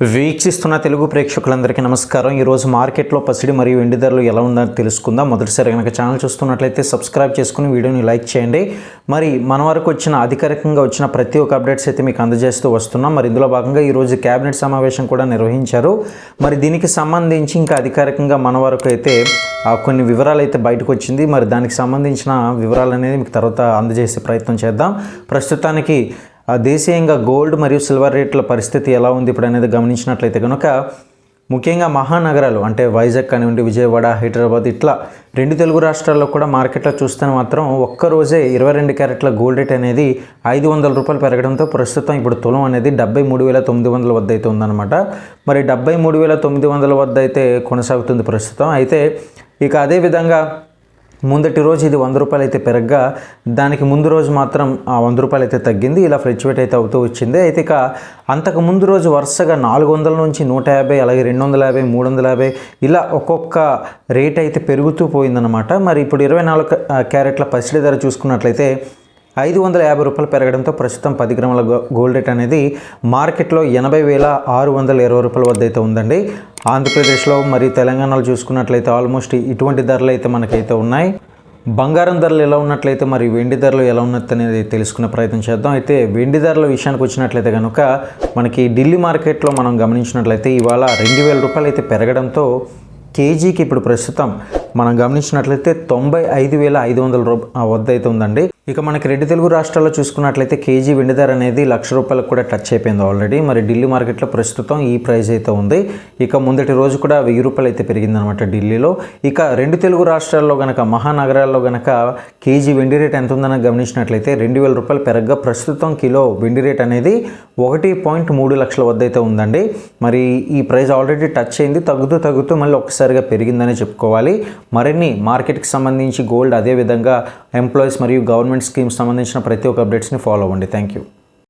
వీక్షిస్తున్న తెలుగు ప్రేక్షకులందరికీ నమస్కారం. ఈరోజు మార్కెట్లో పసిడి మరియు వెండి ధరలు ఎలా ఉందని తెలుసుకుందాం. మొదటిసారి కనుక ఛానల్ చూస్తున్నట్లయితే సబ్స్క్రైబ్ చేసుకుని వీడియోని లైక్ చేయండి. మరి మన వరకు వచ్చిన అధికారికంగా వచ్చిన ప్రతి ఒక్క అప్డేట్స్ అయితే మీకు అందజేస్తూ వస్తున్నాం. మరి ఇందులో భాగంగా ఈరోజు క్యాబినెట్ సమావేశం కూడా నిర్వహించారు. మరి దీనికి సంబంధించి ఇంకా అధికారికంగా మన వరకు అయితే ఆ, కొన్ని వివరాలు అయితే బయటకు వచ్చింది. మరి దానికి సంబంధించిన వివరాలు అనేది మీకు తర్వాత అందజేసే ప్రయత్నం చేద్దాం. ప్రస్తుతానికి దేశీయంగా గోల్డ్ మరియు సిల్వర్ రేట్ల పరిస్థితి ఎలా ఉంది ఇప్పుడు అనేది గమనించినట్లయితే కనుక ముఖ్యంగా మహానగరాలు అంటే వైజాగ్ కానివ్వండి విజయవాడ హైదరాబాద్ ఇట్లా రెండు తెలుగు రాష్ట్రాల్లో కూడా మార్కెట్లో చూస్తే మాత్రం ఒక్కరోజే ఇరవై రెండు క్యారెట్ల గోల్డ్ రేట్ అనేది ఐదు వందల రూపాయలు పెరగడంతో ప్రస్తుతం ఇప్పుడు తులం అనేది డెబ్బై మూడు వేల తొమ్మిది వందల వద్ద అయితే ఉందన్నమాట. మరి డెబ్బై మూడు వేల తొమ్మిది వందల వద్ద అయితే కొనసాగుతుంది ప్రస్తుతం. అయితే ఇక అదేవిధంగా ముందటి రోజు ఇది వంద రూపాయలు అయితే పెరగ్గా దానికి ముందు రోజు మాత్రం ఆ వంద రూపాయలు అయితే తగ్గింది ఇలా ఫ్లక్చువేట్ అయితే అవుతూ వచ్చింది. అయితే ఇక అంతకు ముందు రోజు వరుసగా నాలుగు వందల నుంచి నూట యాభై అలాగే రెండు వందల యాభై మూడు వందల యాభై ఇలా ఒక్కొక్క రేట్ అయితే పెరుగుతూ పోయిందన్నమాట. మరి ఇప్పుడు ఇరవై నాలుగు క్యారెట్ల పసిడి ధర చూసుకున్నట్లయితే ఐదు వందల యాభై రూపాయలు పెరగడంతో ప్రస్తుతం పది గ్రాముల గోల్డ్ రేట్ అనేది మార్కెట్లో ఎనభై వేల ఆరు వందల ఇరవై రూపాయల వద్ద అయితే ఉందండి. ఆంధ్రప్రదేశ్లో మరియు తెలంగాణలో చూసుకున్నట్లయితే ఆల్మోస్ట్ ఇటువంటి ధరలు అయితే మనకైతే ఉన్నాయి. బంగారం ధరలు ఎలా ఉన్నట్లయితే మరి వెండి ధరలు ఎలా ఉన్నట్టు అనేది తెలుసుకునే ప్రయత్నం చేద్దాం. అయితే వెండి ధరల విషయానికి వచ్చినట్లయితే కనుక మనకి ఢిల్లీ మార్కెట్లో మనం గమనించినట్లయితే ఇవాళ రెండు వేల రూపాయలు అయితే పెరగడంతో కేజీకి ఇప్పుడు ప్రస్తుతం మనం గమనించినట్లయితే తొంభై ఐదు వేల ఐదు వందల రూప వద్ద అయితే ఉందండి. ఇక మనకి రెండు తెలుగు రాష్ట్రాల్లో చూసుకున్నట్లయితే కేజీ వెండి ధర అనేది లక్ష రూపాయలకు కూడా టచ్ అయిపోయింది ఆల్రెడీ మరి ఢిల్లీ మార్కెట్లో ప్రస్తుతం ఈ ప్రైస్ అయితే ఉంది. ఇక ముందటి రోజు కూడా వెయ్యి రూపాయలు అయితే పెరిగిందనమాట ఢిల్లీలో. ఇక రెండు తెలుగు రాష్ట్రాల్లో గనక మహానగరాల్లో గనక కేజీ వెండి రేట్ ఎంత ఉందని గమనించినట్లయితే రెండు వేల రూపాయలు పెరగగా ప్రస్తుతం కిలో వెండి రేట్ అనేది ఒకటి పాయింట్ మూడు లక్షల వద్ద అయితే ఉందండి. మరి ఈ ప్రైస్ ఆల్రెడీ టచ్ అయింది. తగ్గుతూ తగ్గుతూ మళ్ళీ ఒక్కసారిగా పెరిగిందని చెప్పుకోవాలి. మరిన్ని మార్కెట్కి సంబంధించి గోల్డ్ అదేవిధంగా ఎంప్లాయీస్ మరియు గవర్నమెంట్ స్కీమ్స్ సంబంధించిన ప్రతి ఒక్క అప్డేట్స్ని ఫాలో అవ్వండి. Thank you